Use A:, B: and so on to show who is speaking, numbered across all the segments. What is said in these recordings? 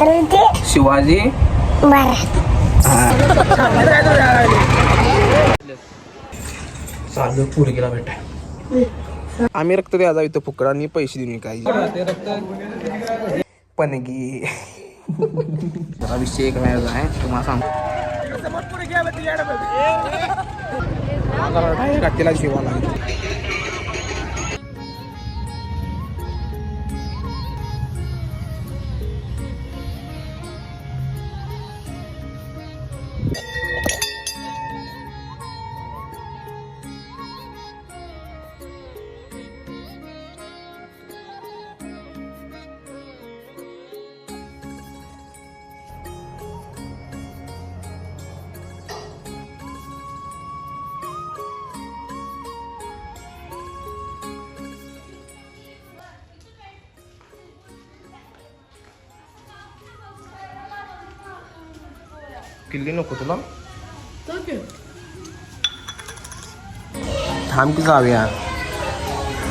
A: छत्रपती
B: शिवाजी? चालू पुढे गेला भेटा आम्ही रक्त द्यायचा इथं फुकट आणि पैसे देऊन काही. पणगी. जरा विषय काय आहे तुम्हाला सांगतो. शिवाला किल्ली नको तुला? थांब की जाऊया.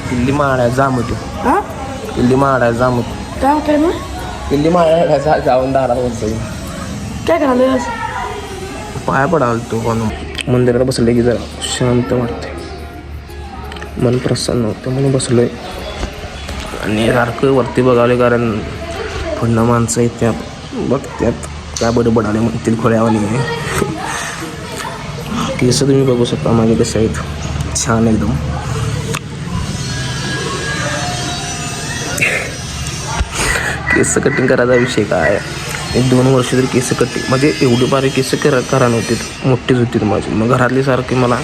B: किल्ली माळ्या जामत किल्ली माळ्या जामत
C: काय काय मग?
B: किल्ली माळ्या जाऊन दारात बसतो
C: काय करायला
B: पाया पडाल तो पण. मंदिरात बसले की जरा. शांत वाटते मन प्रसन्न होतं म्हणून बसलोय. आणि सारखं वरती बघावले कारण पुन्हा माणसं येत्यात बघत्यात. काय आले म्हणतील खोळ्यावानी आहे. केस तुम्ही बघू शकता माझे कसे आहेत. छान एकदम. केस कटिंग करायचा विषय काय? एक दोन वर्ष तरी केस कटिंग म्हणजे एवढी बारीक केस करा करा नव्हती मोठीच होती माझी. मग घरातली सारखी मला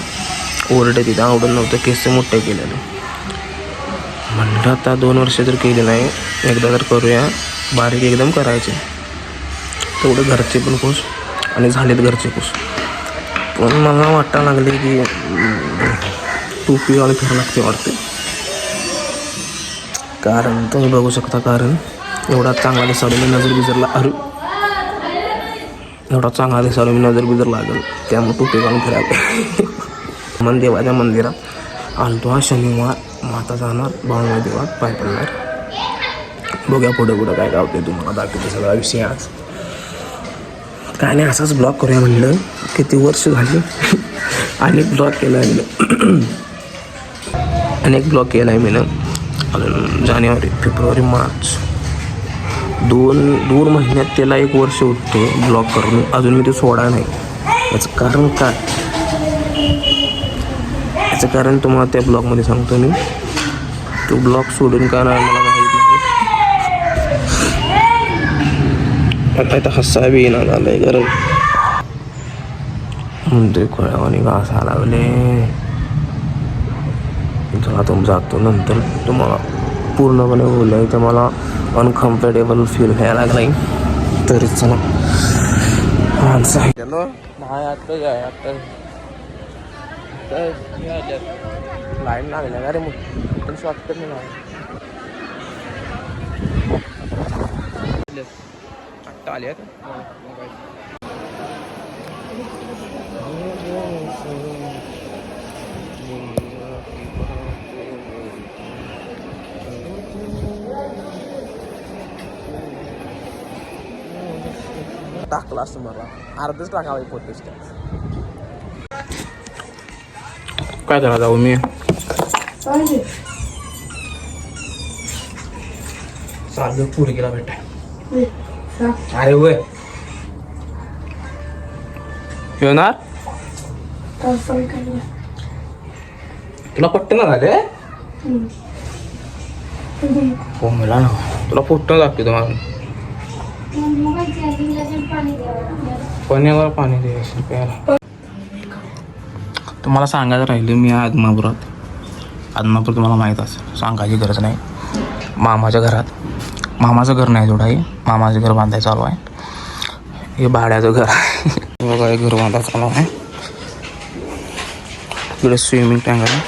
B: ओरडे तिथे आवडत नव्हतं केस मोठे केलेले. म्हणलं आता दोन वर्ष तर केले नाही एकदा तर करूया बारीक एकदम करायचे. तेवढे घरचे पण खुश आणि झालेत घरचे खुश. पण मला वाटायला लागले की टोपी आणि फिरायला लागते वाटते कारण तुम्ही बघू शकता कारण एवढा चांगला दिसावला मी नजर बिजरला अरे! एवढा चांगला दिसावला मी नजर बिजर लागेल त्यामुळे टोपी घालून फिरायला मन देवाच्या मंदिरात आलतो हा शनिवार माता जाणार बाळूमाई देवात पाय पडणार. बघूया पुढे पुढं काय गावते तुम्हाला दाखवते सगळा विषय आज. काय नाही असाच ब्लॉग करूया म्हणलं किती वर्ष झाली? अनेक ब्लॉग केला आहे मी. अनेक ब्लॉग केला आहे मी जानेवारी फेब्रुवारी मार्च. दोन दोन महिन्यात त्याला एक वर्ष उठते ब्लॉक करून. अजून मी ते सोडा नाही. याचं कारण काय? याचं कारण तुम्हाला त्या ब्लॉगमध्ये सांगतो मी. तो ब्लॉग सोडून का नाही मला माहीत नाही आता इथं हसा बी येणार झालंय कारण म्हणतोय खोळ्यावानी घासा लागले जेव्हा तुम जातो नंतर तुम्हाला पूर्णपणे बोललं तर मला अनकम्फर्टेबल फील व्हायला लागलाय तरी चला माणसं आहे नाही आत्ताच आहे आत्ता लाईन लागल्या का रे मग पण शॉर्टकट नाही आत्ता आले टाकला असतं मला. अर्धच टाकावं फोटोच काय करा जाऊ मी? चालू पुढे गेला भेटाय. अरे वय. येणार? तुला पट्ट ना झाले? हो मला ना. तुला फोटो दाखवतो तुम्हाला पाण्यावर पाणी द्यायचं प्यायला. तुम्हाला सांगायचं राहिलं मी आदमापुरात. आदमापूर तुम्हाला माहीत असेल. सांगायची गरज नाही. मामाच्या घरात. मामाचं घर नाही थोडं आहे मामाचं घर बांधायचं चालू आहे. हे भाड्याचं घर आहे. बघा हे घर बांधायचं चालू आहे. इकडे स्विमिंग टँक आहे.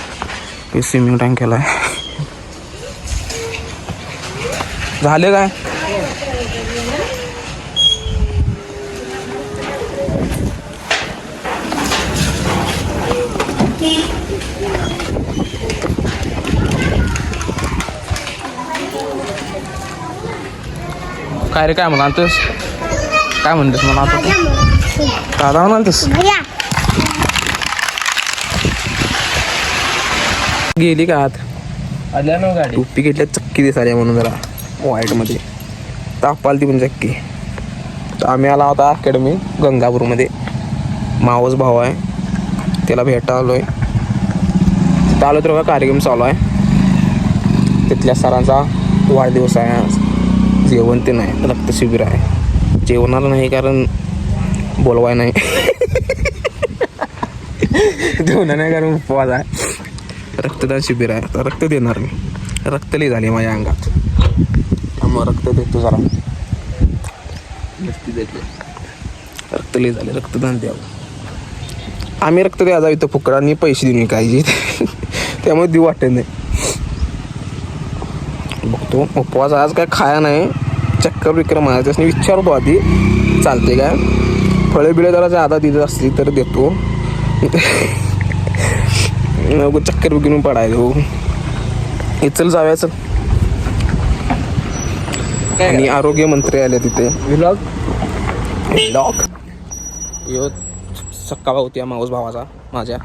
B: हे स्विमिंग टँक केला आहे झाले काय? काय रे काय म्हणालतोस काय म्हणतोस मला आता तू? दादा म्हणालतोस गेली का आत?
A: आल्या ना गाडी.
B: टोपी घेतल्या चक्की दिसाल्या म्हणून जरा व्हाईटमध्ये तापाल ती पण चक्की. तर आम्ही आला होता अकॅडमी गंगापूरमध्ये. मावस भाऊ आहे. त्याला भेटा आलो आहे आलो तर बघा कार्यक्रम चालू आहे. तिथल्या सरांचा वाढदिवस आहे आज. जेवण ते नाही रक्तशिबिर आहे. जेवणार नाही कारण बोलवाय नाही. जेवणार नाही कारण उपवास आहे. रक्तदान शिबिर आहे. आता रक्त देणार मी. रक्त लई झाली माझ्या अंगात. मग रक्त देतो जरा. रक्त लई झाले. रक्तदान द्यावं. आम्ही रक्त द्यायचा इथं फुकट आणि पैसे देणे काही. त्यामुळे देऊ वाटत नाही. बघतो. उपवास आज काय खाया नाही. चक्कर मारायचं त्यासनी विचारतो आधी. चालते काय? फळे बिळे जरा जादा दिली असली तर देतो. चक्कर बिकरून पडायचं. हो हे चल जाऊया चल. आणि आरोग्य मंत्री आले तिथे.
A: विलॉग
B: लॉक यो सक्का भाऊ त्या माऊस भावाचा माझ्या.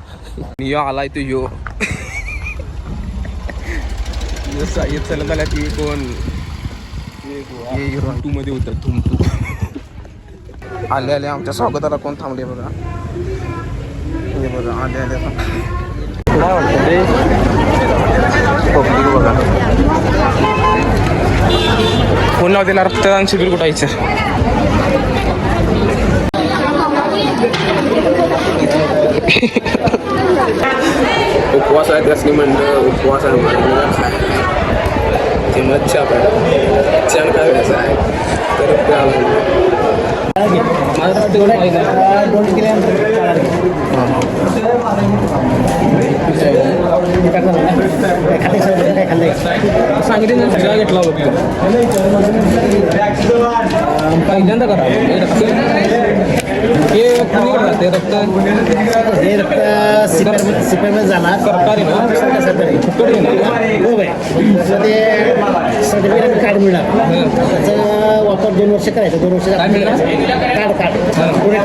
B: यो आलाय तो यो. यो सा- यो चलत आल्या ती कोण? टू मध्ये होतं थुमटू आले आले आमच्या स्वागताला कोण थांबले बघा? हे बघा आले आले
A: काय वाटतं रे
B: पब्लिक बघा. फोन दिला? रक्तदान शिबिर कुठायचं उपवास आहे त्यासनी म्हणलं उपवास आहे म्हणलं खाय ते मग चहा प्या चहा काय करायचं आहे तर ते आलं. माझं रक्त घेऊन पाहिजे. सांगितलं ना चहा घेतला होता पहिल्यांदा करा हे रक्त हे जाते रक्त
D: हे रक्त सिपेर सिपेरमध्ये जाणार.
B: सरकारी ना?
D: सरकारी.
B: फुकट?
D: हो ते सर्टिफिकेट कार्ड मिळणार. त्याचा वापर दोन वर्ष करायचा. दोन वर्ष? Card card. पुढे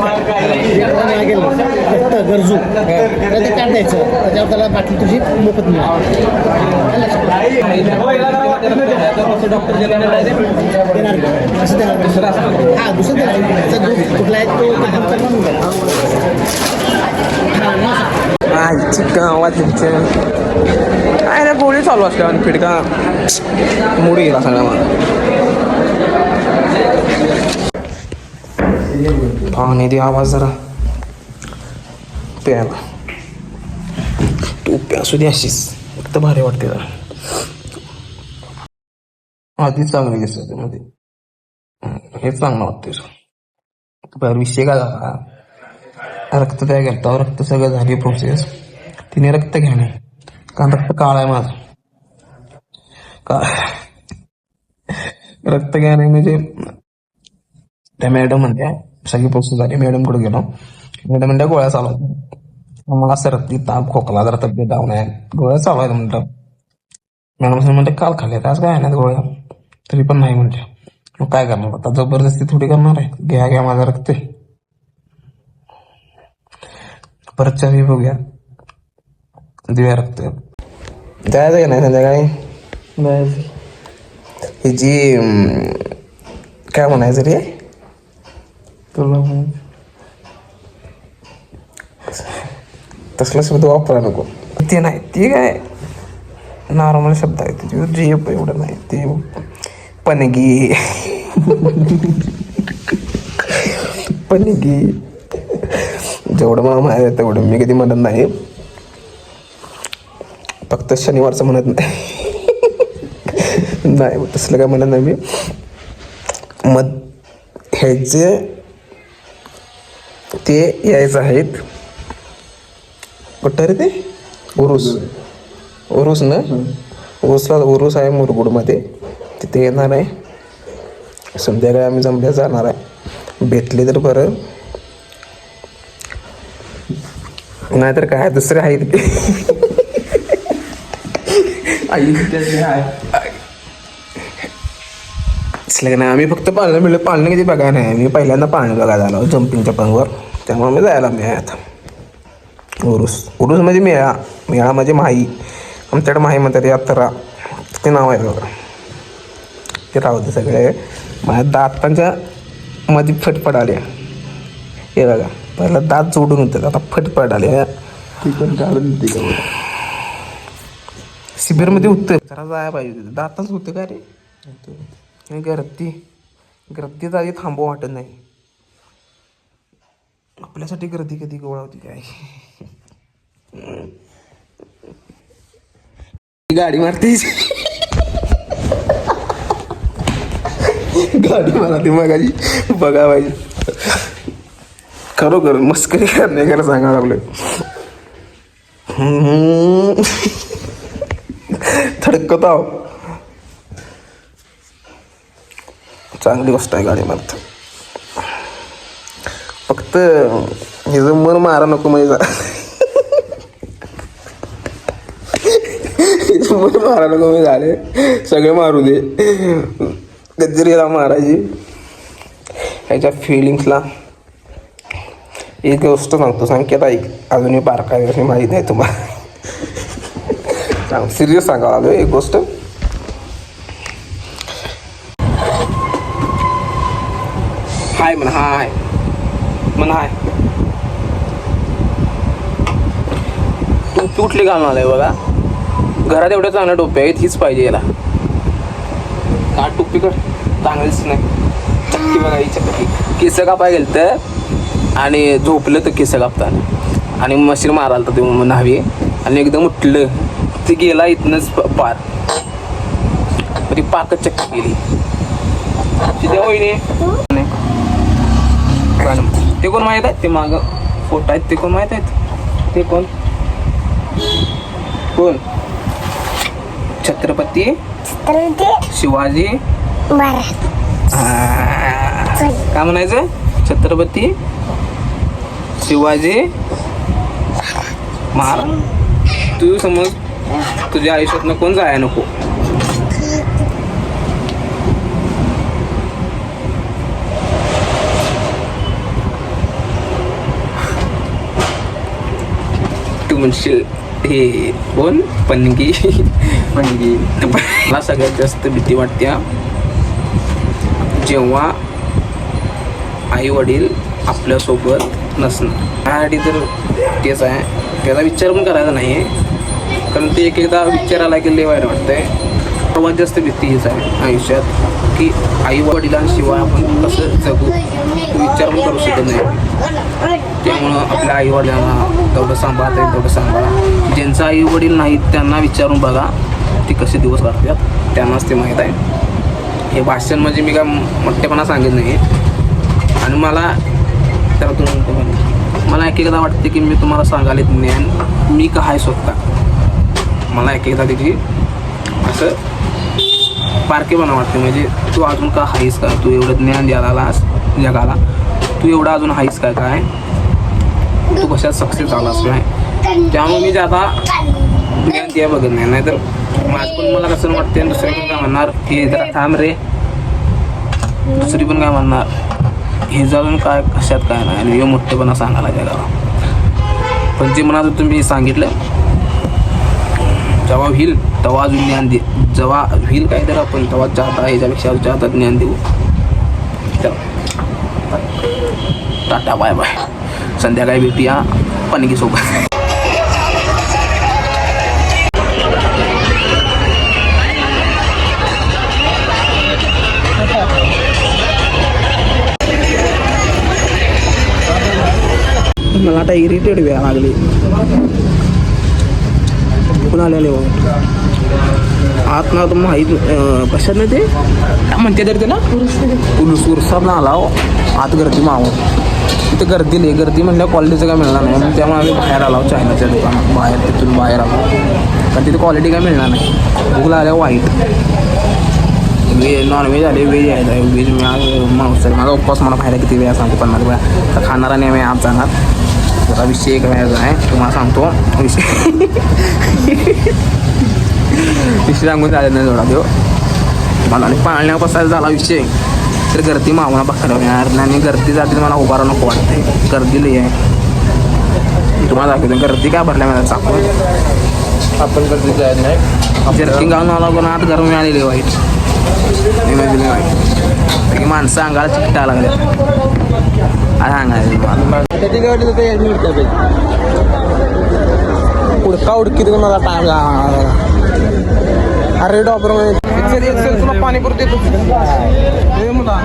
D: गेलं रक्त गरजू. तर ते कार्ड द्यायचं. त्याच्यावर त्याला बाकी तुझी मोफत मिळणार.
B: डॉक्टर ते.
D: देणार? असं देणार?
B: दुसरं.
D: हा दुसरं देणार. त्याचा कुठला आहे तो काम करणार म्हणून
B: आईची गावात काय ना गोळी चालू असल्या आणि फिडका. मुडी गेला सगळा मला पाहुणे दे आवाज जरा. प्यायला. तू प्यासू दे अशीच. फक्त भारी वाटते जरा. आधीच चांगली दिसत मध्ये. हे चांगलं वाटते बाहेर विषय काय झाला रक्त द्या गेलता रक्त सगळं झाली प्रोसेस तिने रक्त घेणे. कारण रक्त काळ आहे माझं. का रक्त घेणे म्हणजे त्या मॅडम म्हणत्या सगळी प्रोसेस झाली मॅडमकडे गेलो? मॅडम म्हणल्या गोळ्या चालू आहेत. मग मला ताप खोकला जरा तब्येत डाऊन आहे. गोळ्या चालू आहेत म्हटलं मॅडम सर म्हणते काल खाल्ल्यात आज काय नाही गोळ्या? तरी पण नाही म्हणजे मग काय करणार? आता जबरदस्ती थोडी करणार आहे. घ्या घ्या माझं रक्त आहे. परत चहा बघूया. दिव्या रक्त. जायचं का नाही संध्याकाळी? ही जी अं, काय म्हणायचं रे? तुला तसला शब्द वापरा नको. ते नाही ते काय नॉर्मल शब्द आहे. त्याच्यावर जे एवढं नाही. ते पणगी. पणगी. जेवढं मला माहिती आहे तेवढं. मी कधी म्हणत नाही. फक्त शनिवारचं म्हणत नाही. नाही तसलं काय म्हणत नाही मी. मग ह्याचे ते यायचं आहेत कुठं रे ते? उरुस. उरुस ना? उरुसला उरुस आहे मुरगुडमध्ये. तिथे येणार आहे. संध्याकाळी आम्ही जमल्या जाणार आहे. भेटले तर बरं. नाहीतर काय दुसरे असलं की नाही आम्ही फक्त पाळणं मिळलं. पाळणं किती बघायला नाही मी पहिल्यांदा पाळणं बघायला आलो जम्पिंगच्या पंगवर. त्यामुळे मी जायला मी आता. उरूस. उरूस म्हणजे मेळा. मेळा म्हणजे माही. आमच्याकडे माही म्हणतात यात्रा. ते नाव आहे बघा. ते राहते सगळे. माझ्या दातांच्या मध्ये फटफट आले हे बघा. पहिला दात जोडून होते आता फटफट आले.
A: ती पण काढून का
B: शिबिरमध्ये होतं. जरा जायला पाहिजे होतं. दातच होतं का रे? आणि गर्दी. गर्दीत आधी थांबव वाटत नाही. आपल्यासाठी गर्दी कधी गोळा होती काय? गाडी मारते. गाडी मारते मगाची बघा पाहिजे खरोखर मस्करी करणे खरं सांगा लागलोय. थडकत आहो. चांगली गोष्ट आहे गाडी मारत फक्त हे जर मन मारा नको म्हणजे हिचं मन मारा नको म्हणजे झाले. सगळे मारू दे. गजरीला मारायची. ह्याच्या फिलिंग्सला एक गोष्ट सांगतो संकेत ऐक अजूनही बारकाई माहीत नाही तुम्हाला सांग सिरियस सांगा आलो एक गोष्ट हाय म्हण हाय म्हण हाय तू तुटली घालणार आहे बघा घरात एवढ्या चांगल्या टोप्या आहेत हीच पाहिजे याला का टोपी कर चांगलीच नाही चक्की बघा ही चक्की केस कापाय गेलं तर आणि झोपलं तर केस कापताना. आणि मशीन मारायला तर ते न्हावी आणि एकदम उठलं. ते गेला इथनंच पार. ती पाकच चक्की गेली तिथे होईने ते कोण माहीत आहेत? ते माग फोटो आहेत. ते कोण माहीत आहेत? ते कोण? कोण? छत्रपती? शिवाजी? काय म्हणायचं? छत्रपती? शिवाजी महाराज. तू समज तुझ्या आयुष्यातनं कोण जाया नको? तू म्हणशील हे कोण? पणगी? पणगी. मला सगळ्यात जास्त भीती वाटते जेव्हा आई वडील आपल्यासोबत नसणं. त्यासाठी तर तेच आहे. त्याचा विचार पण करायचा नाही आहे कारण ते एक एकदा विचार आला की लय वाईट वाटतंय. सर्वात जास्त भीती हीच आहे आयुष्यात की आई वडिलांशिवाय आपण कसं जगू? विचार पण करू शकत नाही. त्यामुळं आपल्या आई वडिलांना तेवढं सांभाळता येईल तेवढं सांभाळा. ज्यांचं आई वडील नाहीत त्यांना विचारून बघा ते कसे दिवस लागतात त्यांनाच ते माहीत आहे. हे भाषण म्हणजे मी काय मोठेपणा सांगित नाही आणि मला तर तुम्ही. मला एक एकदा वाटते की मी तुम्हाला सांगाले ज्ञान. मी का आहे स्वतः? मला एक एकदा त्याची असं बारकेपणा वाटते. म्हणजे तू अजून का आहेस का? तू एवढं ज्ञान द्यायला जगाला. तू एवढा अजून आहेस का काय? तू कशात सक्सेस झालास नाही त्यामुळे मी जाता ज्ञान द्या बघत नाही. नाहीतर माझं पण मला कसं वाटते दुसरे पण काय म्हणणार? हे जरा थांब रे. दुसरी पण काय म्हणणार? हे जाऊन काय कशात काय नाही. आणि हे मोठेपणा सांगायला जगाला पण जे म्हणाल तुम्ही सांगितलं जेव्हा होईल तेव्हा अजून ज्ञान दे. जेव्हा होईल काय तर आपण तेव्हा चाहता ह्याच्यापेक्षा चाहता ज्ञान देऊ. Tata bye bye. संध्याकाळी भेटूया. पणगीसोबत मला आता इरिटेड व्हायला लागली. कुठून आलेले हो आत ना तर माहीत कशात नाही ते? काय म्हणते तर त्याला. उलूस उरसा ना आला हो. आत गर्दी माव तिथे गर्दी लई गर्दी म्हणल्या क्वालिटीचं काय मिळणार नाही. मग त्यामुळे आम्ही बाहेर आलो चायनाच्या दुकानात. बाहेर तिथून बाहेर आलो. कारण तिथे क्वालिटी काय मिळणार नाही. भूक लागल्या वाईट. व्हेज नॉनव्हेज आले व्हेज आहे व्हेज मी माणूस आहे. माझा उपवास मला खायला किती वेळा सांगतो पन्नास वेळा. तर खाणारा नाही आम्ही आज जाणार. जरा विषय वेळाचा आहे तुम्हाला सांगतो. विषय विषय सांगून चालेल नाही थोडा देव मला आणि पाळण्या बसायला झाला विषय. तर गर्दी मावना मिळणार आणि गर्दी जाते मला उभारा नको वाटते गर्दी लई आहे. तुम्हाला दाखवतो गर्दी काय भरल्या मिळालं चाकून?
A: आपण गर्दी जायला नाही.
B: जर्किंग घालून आला पण आत गरमी आलेली वाईट. म्हणजे वाईट. माणसं अंगाला चिकटा लागल्या मला
A: त्याची गाडी तर ते पाहिजे
B: उडका उडकी मला टाइम अरे डॉक्टर तुला पाणीपुरी देतो मुला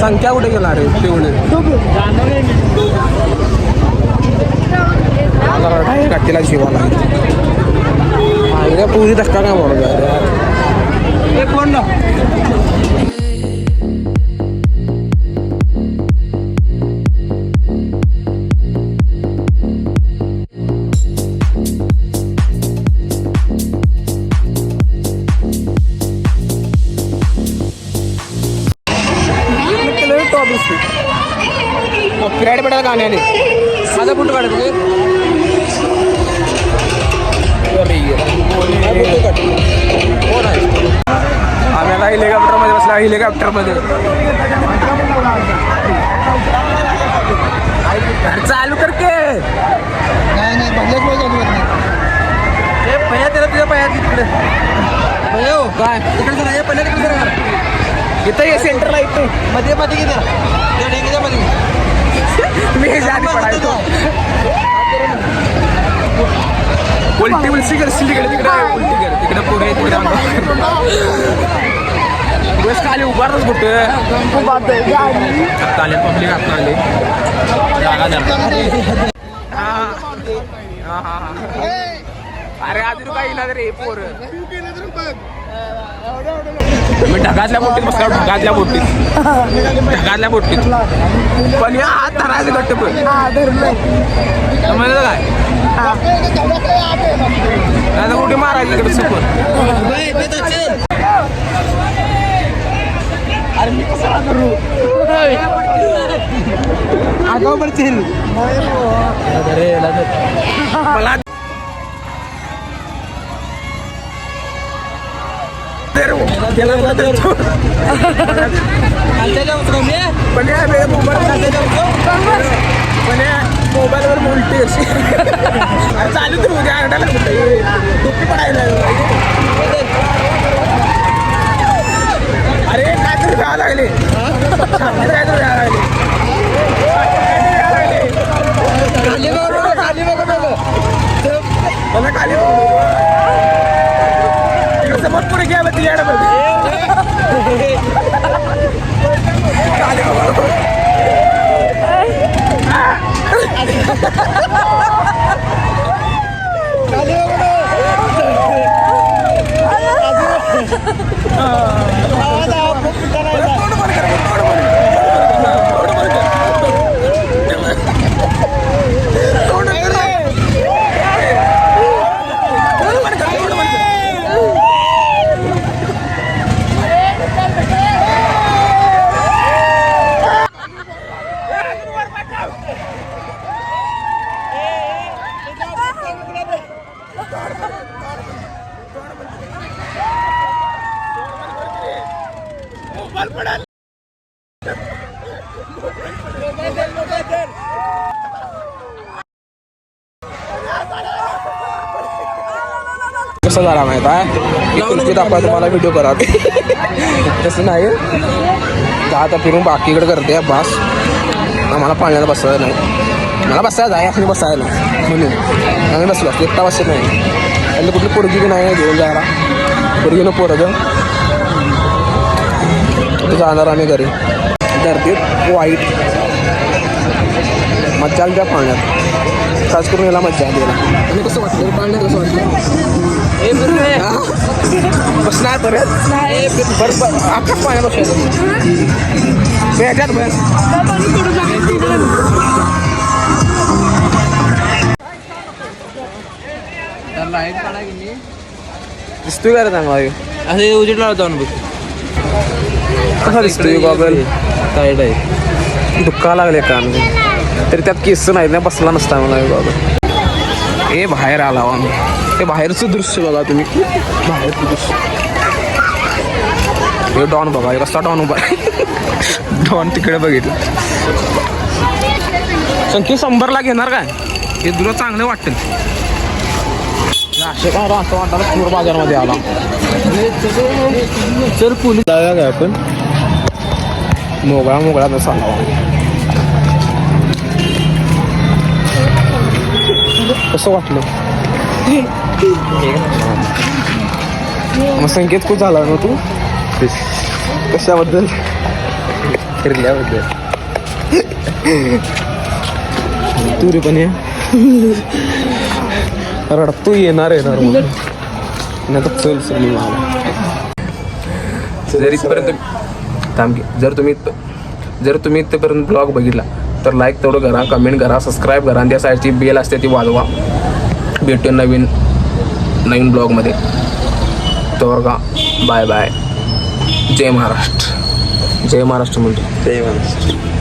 B: संख्या कुठे गेला रे तेवढे काठीला शिवाला आईला पुरी धक्का काय म्हणत एक कोण गाण्याने माझा काढत ते? कोण आहे? हेलिकॉप्टरमध्ये बसला हेलिकॉप्टरमध्ये चालू कर के.
D: नाही नाही बघल्याशिवाय चालू नाही
B: हे पया त्याला तुझ्या पया तिकडे पया काय? तिकडे जरा पहिले तिकडे जरा. इथं ये सेंटरला इथे.
D: मध्ये मध्ये किती त्या डेंगीच्या मध्ये.
B: मी हे जाणी पडायचो. उलटी उलटी करशील तिकडे तिकडे उलटी कर. तिकडे पुढे तिकडे बस खाली उभारच कुठं. आले पब्लिक आता आले. हा, हा, हा. अरे अजून काही इलाज रे पोर. मी ढगातल्या बोटीत बसला ढगातल्या बोटीत ढगातल्या बोटीत पण या हात धरायचं घट्ट पण. समजलं काय? नाही तर कुठे मारायचं इकडे सुपर
D: आगाव पडतील
B: मला मोबाईलवर उलटी अशी. चालू तर उद्या अंडाला दुःखी पडायला अरे काय तरी व्हायला लागले. काय तरी व्हायला लागले. खाली बघ खाली बघ मला खाली बघ समोर पुढे घ्या बघ याडा बघ ・ああだあっぽくいかないだ。खुर्ची तुम्हाला व्हिडिओ करा. तसं नाही. तर आता फिरून बाकीकडे करते बास आम्हाला पाण्याला बसायला नाही. मला बसायला आहे आणि बसायला नाही. म्हणून. आम्ही बसलो असतो एकटा बसत नाही. आणि कुठली पोरगी बी नाही घेऊन जायला. पोरगी. न पोरं जाणार आम्ही घरी. गर्दीत वाईट मज्जा आली त्या पाण्यात खास करून याला मज्जा आली याला आणि कसं वाटलं? पाण्यात कसं वाटलं? बसणार परत? बरं बरं. अख्खा पाण्यात बसायचं बस. दिसतोय का रे चांगला?
A: असं उजेडला जाऊन बघ.
B: कसा दिसतोय? गॉगल
A: टाईट आहे.
B: दुःखा लागले कान. तरी त्यात केस नाही ना बसला नसता मला बाबा. हे बाहेर आला हो आम्ही. हे बाहेरचं दृश्य बघा तुम्ही. बाहेरचं दृश्य. हे डॉन बघा रस्ता डॉन उभा आहे. डॉन तिकडे बघितलं. संख्या शंभरला घेणार काय? हे तुला चांगलं वाटेल असे असं वाटायला पूर बाजारमध्ये आला.
A: चल पोलीस जाऊया काय आपण?
B: मोगळा मोगळा तसा आला. कसं वाटलं? मग संकेत खूप झाला ना तू? कशाबद्दल?
A: फिरल्याबद्दल.
B: तू रे पण ये. रडत तू येणार येणार नाही तर चल मला जर इथपर्यंत थांब. जर तुम्ही जर तुम्ही इथपर्यंत ब्लॉग बघितला तर लाईक तेवढं करा कमेंट करा सबस्क्राईब करा. आणि त्या साईडची बेल असते ती वाजवा. भेटू नवीन नवीन ब्लॉगमध्ये तर का बाय बाय जय महाराष्ट्र. जय महाराष्ट्र म्हणजे
A: जय महाराष्ट्र.